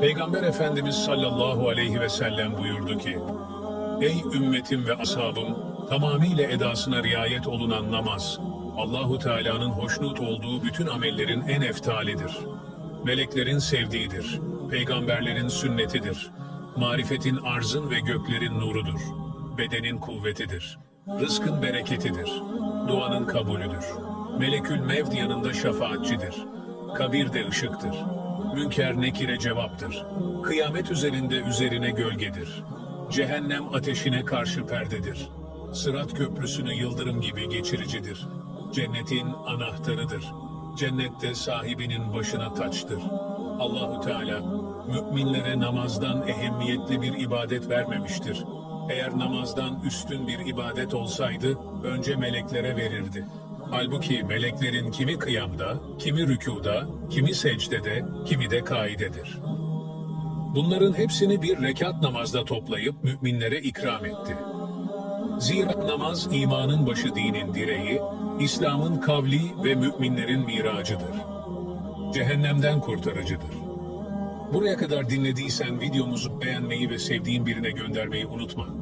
Peygamber Efendimiz sallallahu aleyhi ve sellem buyurdu ki, Ey ümmetim ve ashabım, tamamıyla edasına riayet olunan namaz, Allahu Teala'nın hoşnut olduğu bütün amellerin en eftalidir. Meleklerin sevdiğidir, peygamberlerin sünnetidir, marifetin arzın ve göklerin nurudur, bedenin kuvvetidir, rızkın bereketidir, duanın kabulüdür. Melekül Mevd yanında şefaatçidir, kabirde ışıktır, Münker nekire cevaptır. Kıyamet üzerinde üzerine gölgedir. Cehennem ateşine karşı perdedir. Sırat köprüsünü yıldırım gibi geçiricidir. Cennetin anahtarıdır. Cennette sahibinin başına taçtır. Allahu Teala müminlere namazdan ehemmiyetli bir ibadet vermemiştir. Eğer namazdan üstün bir ibadet olsaydı önce meleklere verirdi. Halbuki meleklerin kimi kıyamda, kimi rükuda, kimi secdede, kimi de kaidedir. Bunların hepsini bir rekat namazda toplayıp müminlere ikram etti. Zira namaz imanın başı dinin direği, İslam'ın kavli ve müminlerin miracıdır. Cehennemden kurtarıcıdır. Buraya kadar dinlediysen videomuzu beğenmeyi ve sevdiğin birine göndermeyi unutma.